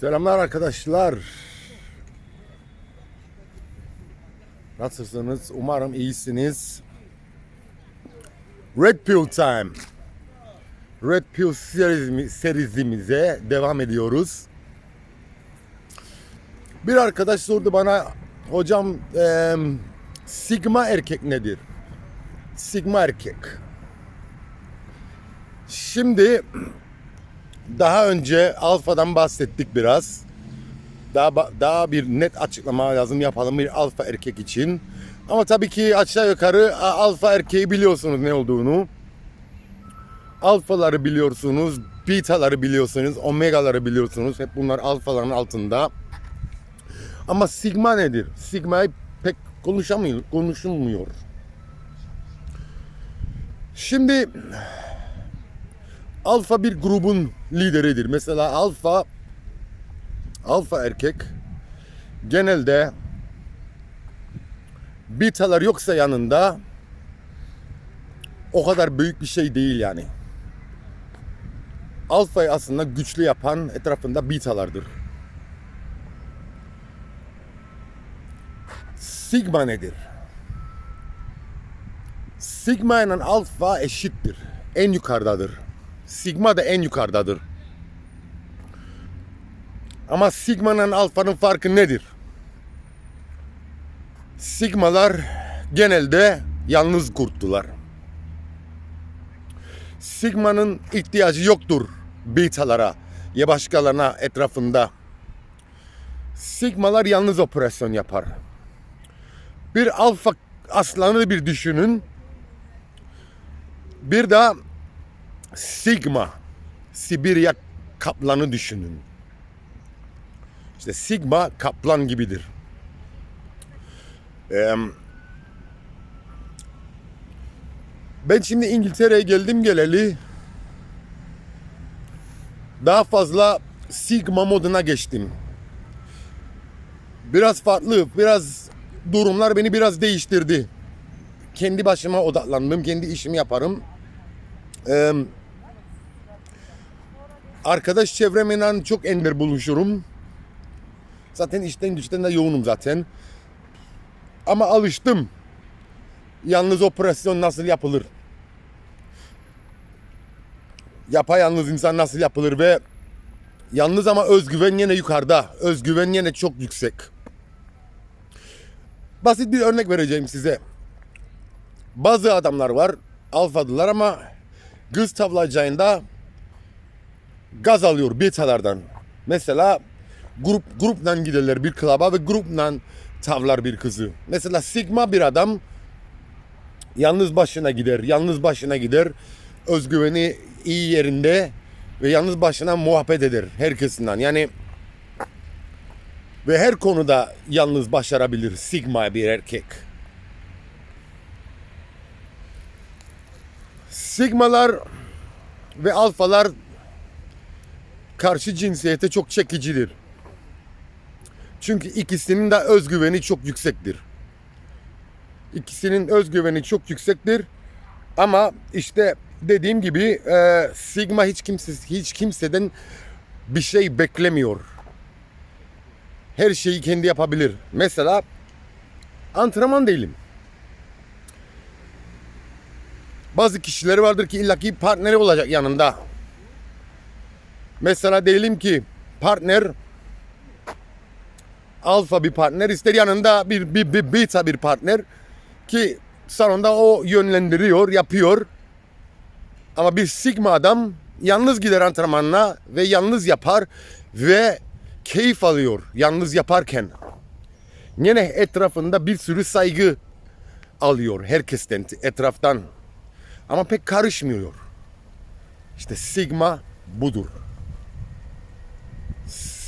Selamlar arkadaşlar. Nasılsınız? Umarım iyisiniz. Red Pill Time. Red Pill serizimize devam ediyoruz. Bir arkadaş sordu bana hocam em, Sigma erkek nedir? Sigma erkek. Şimdi daha önce alfadan bahsettik biraz. Daha daha bir net açıklama lazım yapalım bir alfa erkek için. Ama tabii ki aşağı yukarı alfa erkeği biliyorsunuz ne olduğunu. Alfaları biliyorsunuz, betaları biliyorsunuz, omegaları biliyorsunuz. Hep bunlar alfaların altında. Ama sigma nedir? Sigma'yı pek konuşamıyor, konuşulmuyor. Şimdi alfa bir grubun lideridir. Mesela alfa alfa erkek genelde betalar yoksa yanında o kadar büyük bir şey değil yani. Alfayı aslında güçlü yapan etrafında betalardır. Sigma nedir? Sigma ile alfa eşittir. En yukarıdadır. Sigma da en yukarıdadır. Ama Sigma ile alfanın farkı nedir? Sigmalar genelde yalnız kurttular. Sigma'nın ihtiyacı yoktur betalara ya başkalarına etrafında. Sigmalar yalnız operasyon yapar. Bir alfa aslanı bir düşünün. Bir de Sigma, Sibirya kaplanı düşünün. İşte Sigma kaplan gibidir. Eee, ben şimdi İngiltere'ye geldim geleli daha fazla Sigma moduna geçtim. Biraz farklı, biraz durumlar beni biraz değiştirdi. Kendi başıma odaklandım, kendi işimi yaparım. Eee, arkadaş çevremle çok ender buluşurum. Zaten işten güçten de yoğunum zaten. Ama alıştım. Yalnız operasyon nasıl yapılır? Yapayalnız insan nasıl yapılır ve yalnız ama özgüven yine yukarıda. Özgüven yine çok yüksek. Basit bir örnek vereceğim size. Bazı adamlar var, alfadılar ama kız tavlayacağında gaz alıyor betalardan. Mesela grup grupla giderler bir klaba ve grupla tavlar bir kızı. Mesela sigma bir adam yalnız başına gider, yalnız başına gider. Özgüveni iyi yerinde ve yalnız başına muhabbet eder herkesinden. Yani ve her konuda yalnız başarabilir sigma bir erkek. Sigmalar ve alfalar karşı cinsiyete çok çekicidir. Çünkü ikisinin de özgüveni çok yüksektir. İkisinin özgüveni çok yüksektir. Ama işte dediğim gibi e, Sigma hiç kimse hiç kimseden bir şey beklemiyor. Her şeyi kendi yapabilir. Mesela antrenman değilim. Bazı kişileri vardır ki illaki partneri olacak yanında. Mesela diyelim ki partner alfa bir partner ister yanında bir, bir, bir beta bir partner ki salonda o yönlendiriyor, yapıyor. Ama bir sigma adam yalnız gider antrenmanına ve yalnız yapar ve keyif alıyor yalnız yaparken. Yine etrafında bir sürü saygı alıyor herkesten, etraftan. Ama pek karışmıyor. İşte sigma budur.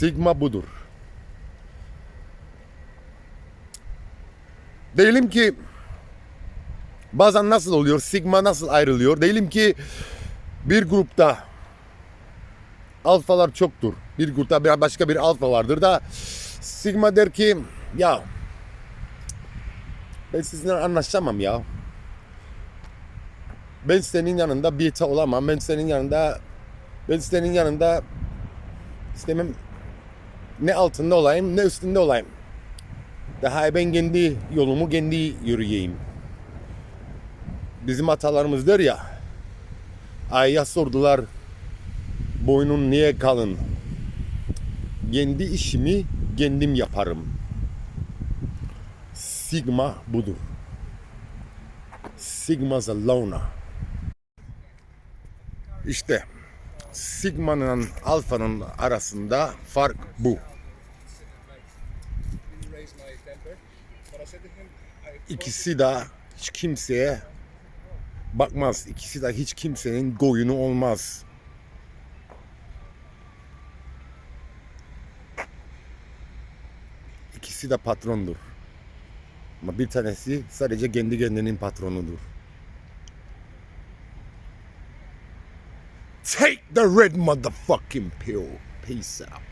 Sigma budur. Diyelim ki bazen nasıl oluyor? Sigma nasıl ayrılıyor? Diyelim ki bir grupta alfalar çoktur. Bir grupta başka bir alfa vardır da Sigma der ki ya ben sizinle anlaşamam ya. Ben senin yanında beta olamam. Ben senin yanında ben senin yanında istemem Ne altında olayım ne üstünde olayım. Daha ben kendi yolumu kendi yürüyeyim. Bizim atalarımız der ya. Ay'a sordular. Boynun niye kalın? Kendi işimi kendim yaparım. Sigma budur. Sigma Zalona. İşte Sigma'nın Alfa'nın arasında fark bu. İkisi de hiç kimseye bakmaz. İkisi de hiç kimsenin goyunu olmaz. İkisi de patrondur. Ama bir tanesi sadece kendi kendinin patronudur. Take the red motherfucking pill. Peace out.